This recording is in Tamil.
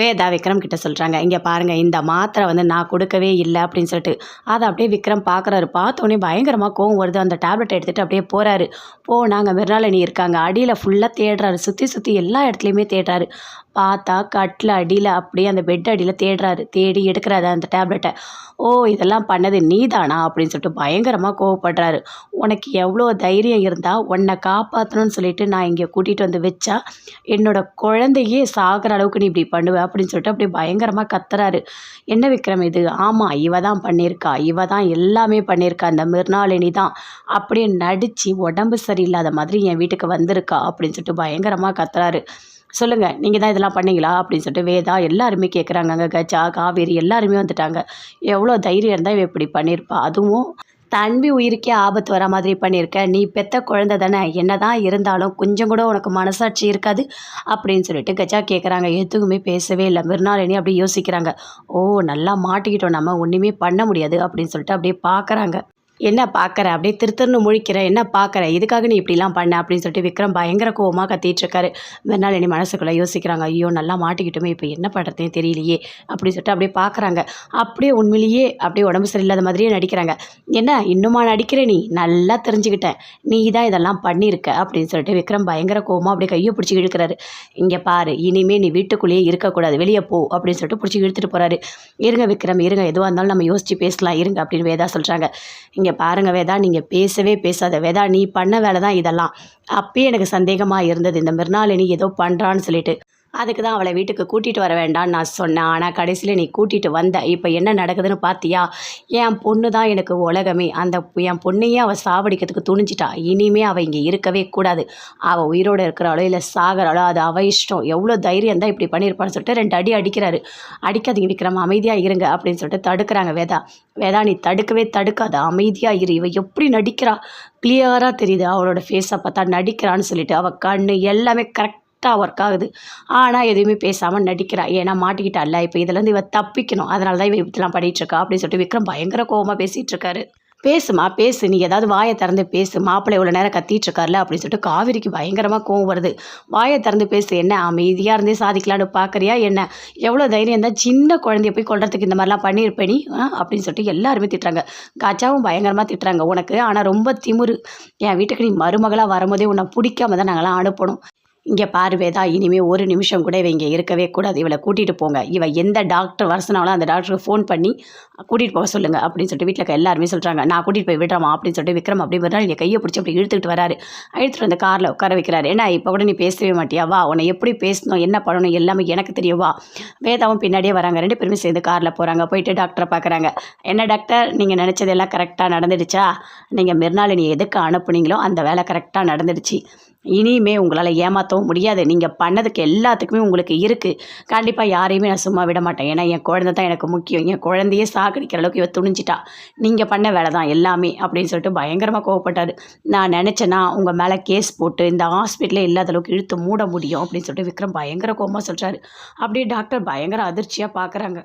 வேதா விக்ரம் கிட்ட சொல்கிறாங்க இங்கே பாருங்கள் இந்த மாத்திரை வந்து நான் கொடுக்கவே இல்லை அப்படின்னு சொல்லிட்டு. அதை அப்படியே விக்ரம் பார்க்குறாரு பார்த்தோன்னே பயங்கரமாக கோவம் வருது. அந்த டேப்லெட் எடுத்துகிட்டு அப்படியே போகிறாரு போனாங்க மிருணாளினி இருக்காங்க. அடியில் ஃபுல்லாக தேடுறாரு. சுற்றி சுற்றி எல்லா இடத்துலையுமே தேடுறாரு. பார்த்தா கட்டில் அடியில் அப்படியே அந்த பெட் அடியில் தேடுறாரு. தேடி எடுக்கிறாரு அந்த டேப்லெட்டை ஓ இதெல்லாம் பண்ணது நீதானா? அப்படின்னு சொல்லிட்டு பயங்கரமாக கோவப்படுறாரு. உனக்கு எவ்வளோ தைரியம் இருந்தால் உன்னை காப்பாற்றணும்னு சொல்லிட்டு நான் இங்கே கூட்டிகிட்டு வந்து வச்சா என்னோட குழந்தையே சாகிற அளவுக்கு நீ இப்படி பண்ணுவ? அப்படின்னு சொல்லிட்டு அப்படி பயங்கரமாக கத்துறாரு. என்ன விக்ரம் இது? ஆமாம் இவ தான் பண்ணியிருக்கா இவ தான் எல்லாமே பண்ணியிருக்கா அந்த மிருணாளினி தான். அப்படியே நடித்து உடம்பு சரியில்லாத மாதிரி என் வீட்டுக்கு வந்திருக்கா அப்படின்னு சொல்லிட்டு பயங்கரமாக கத்துறாரு. சொல்லுங்கள் நீங்கள் தான் இதெல்லாம் பண்ணீங்களா? அப்படின்னு சொல்லிட்டு வேதா எல்லாருமே கேட்குறாங்க அங்கே கஜா காவேரி எல்லாருமே வந்துட்டாங்க. எவ்வளோ தைரியம் இருந்தால் இவ இப்படி பண்ணியிருப்பா அதுவும் தன்பி உயிருக்கே ஆபத்து வர மாதிரி பண்ணியிருக்க நீ பெத்த குழந்தை தானே என்ன தான் இருந்தாலும் கொஞ்சம் கூட உனக்கு மனசாட்சி இருக்காது அப்படின்னு சொல்லிட்டு கஜா கேட்குறாங்க எதுவுமே பேசவே இல்லை. மிருனாளினி அப்படி யோசிக்கிறாங்க. ஓ நல்லா மாட்டிக்கிட்டோம் நம்ம. ஒன்றுமே பண்ண முடியாது அப்படின்னு சொல்லிட்டு அப்படியே பார்க்குறாங்க என்ன பார்க்குற? அப்படியே திருத்தர்னு முழிக்கிற. என்ன பார்க்குற? இதுக்காக நீ இப்படிலாம் பண்ண? அப்படின்னு சொல்லிட்டு விக்ரம் பயங்கர கோவமாக கத்திட்டுருக்காரு. இருக்காரு மிருனாளினி மனசுக்குள்ளே யோசிக்கிறாங்க. ஐயோ நல்லா மாட்டிக்கிட்டோமே. இப்போ என்ன பண்ணுறதுனே தெரியலையே. அப்படின்னு சொல்லிட்டு அப்படியே பார்க்குறாங்க. அப்படியே உண்மையிலேயே அப்படியே உடம்பு சரியில்லாத மாதிரியே நடிக்கிறாங்க. என்ன? இன்னுமா நடிக்கிற நீ? நல்லா தெரிஞ்சுக்கிட்டேன். நீ தான் இதெல்லாம் பண்ணியிருக்க. அப்படின்னு சொல்லிட்டு விக்ரம் பயங்கர கோவமாக அப்படியே கையை பிடிச்சி இழுக்கிறாரு. இங்கே பாரு. இனிமேல் நீ வீட்டுக்குள்ளேயே இருக்கக்கூடாது. வெளியே போ. அப்படின்னு சொல்லிட்டு பிடிச்சி இழுத்துட்டு போகிறாரு இருங்க விக்ரம் இருங்க. எதுவாக இருந்தாலும் நம்ம யோசிச்சு பேசலாம். இருங்க அப்படின்னு வேதா சொல்கிறாங்க இங்கே பாருங்க வேதா நீங்கள் பேசவே பேசாத. வேதா நீ பண்ண வேலை தான் இதெல்லாம். அப்பயே எனக்கு சந்தேகமாக இருந்தது. இந்த மிருனாளினி ஏதோ பண்ணுறான்னு சொல்லிட்டு. அதுக்கு தான் அவளை வீட்டுக்கு கூட்டிகிட்டு வர வேண்டாம்னு நான் சொன்னேன். ஆனால் கடைசியில் நீ கூட்டிகிட்டு வந்த. இப்போ என்ன நடக்குதுன்னு பார்த்தியா என் பொண்ணு தான் எனக்கு உலகமே. அந்த என் பொண்ணையே அவள் சாவடிக்கிறதுக்கு துணிஞ்சிட்டா. இனிமே அவள் இங்கே இருக்கவே கூடாது. அவள் உயிரோடு இருக்கிறாளோ இல்லை சாகிறாளோ அது அவள் இஷ்டம். எவ்வளோ தைரியம் தான் இப்படி பண்ணியிருப்பான்னு சொல்லிட்டு ரெண்டு அடி அடிக்கிறாரு. அடிக்காதீங்க விக்ரம் அமைதியாக இருங்க அப்படின்னு சொல்லிட்டு தடுக்கிறாங்க வேதா. வேதா நீ தடுக்கவே தடுக்காத. அமைதியாக இரு. இவள் எப்படி நடிக்கிறா? கிளியராக தெரியுது. அவளோட ஃபேஸை பார்த்தா நடிக்கிறான்னு சொல்லிட்டு அவள் கண்ணு எல்லாமே கரெக்ட் கரெக்டாக ஒர்க் ஆகுது. ஆனால் எதுவுமே பேசாமல் நடிக்கிறா. ஏன்னா மாட்டிக்கிட்டால இப்போ இதுலேருந்து இவ தப்பிக்கணும். அதனால தான் இவ இப்படிலாம் பண்ணிட்டு இருக்கா அப்படின்னு சொல்லிட்டு விக்ரம் பயங்கர கோவமாக பேசிகிட்டு இருக்காரு. பேசுமா பேசு. நீ ஏதாவது வாயை திறந்து பேசு. மாப்பிள்ளை இவ்வளோ நேரம் கத்திட்டு இருக்கார்ல அப்படின்னு சொல்லிட்டு காவிரிக்கு பயங்கரமாக கோவம் வருது. வாயை திறந்து பேசு. என்ன அமைதியாக இருந்தே சாதிக்கலான்னு பார்க்குறியா என்ன? எவ்வளோ தைரியம் தான் சின்ன குழந்தைய போய் கொள்றதுக்கு இந்த மாதிரிலாம் பண்ணியிருப்பேன் நீ? ஆ? அப்படின்னு சொல்லிட்டு எல்லாருமே திட்டுறாங்க. காச்சாவும் பயங்கரமாக திட்டுறாங்க. உனக்கு ஆனால் ரொம்ப திமுரு. என் வீட்டுக்கு நீ மருமகளாக வரும்போதே உன்னை பிடிக்காம தான் நாங்களாம் அனுப்பணும். இங்கே பாரு வேதா இனிமேல் ஒரு நிமிஷம் கூட இவ இங்கே இருக்கவே கூடாது. இவளை கூட்டிகிட்டு போங்க. இவ எந்த டாக்டர் வரசனாலும் அந்த டாக்டருக்கு ஃபோன் பண்ணி கூட்டிகிட்டு போக சொல்லுங்கள் அப்படின்னு சொல்லிட்டு வீட்டில் இருக்க எல்லாருமே சொல்கிறாங்க நான் கூட்டிகிட்டு போய் விடுறேமா அப்படின்னு சொல்லிட்டு விக்ரம் அப்படி ஒரு என் கையை பிடிச்சி அப்படி இழுத்துக்கிட்டு வராரு. இழுத்துட்டு வந்து காரில் உட்கார வைக்கிறாரு. ஏன்னா இப்போ கூட நீ பேசவே மாட்டியா? வா உன்னை எப்படி பேசணும் என்ன பண்ணணும் எல்லாமே எனக்கு தெரியும். வா. வேதாவும் பின்னாடியே வராங்க. ரெண்டு பேருமே சேர்ந்து காரில் போகிறாங்க போயிட்டு டாக்டரை பார்க்குறாங்க என்ன டாக்டர் நீங்கள் நினச்சதெல்லாம் கரெக்டாக நடந்துடுச்சா? நீங்கள் மிருனாளினி எதுக்கு அனுப்புனீங்களோ அந்த வேலை கரெக்டாக நடந்துடுச்சு. இனியுமே உங்களால் ஏமாற்றவும் முடியாது. நீங்கள் பண்ணதுக்கு எல்லாத்துக்குமே உங்களுக்கு இருக்குது கண்டிப்பாக யாரையுமே நான் சும்மா விட மாட்டேன். ஏன்னா என் குழந்தை தான் எனக்கு முக்கியம். என் குழந்தையே சாகடிக்கிற அளவுக்கு இவ துணிஞ்சிட்டா. நீங்கள் பண்ண வேலை தான் எல்லாமே அப்படின்னு சொல்லிட்டு பயங்கரமாக கோவப்பட்டார். நான் நினச்சேன்னா உங்கள் மேலே கேஸ் போட்டு இந்த ஹாஸ்பிட்டலே இல்லாத அளவுக்கு இழுத்து மூட முடியும் அப்படின்னு சொல்லிட்டு விக்ரம் பயங்கர கோபமாக சொல்கிறாரு அப்படியே டாக்டர் பயங்கர அதிர்ச்சியாக பார்க்குறாங்க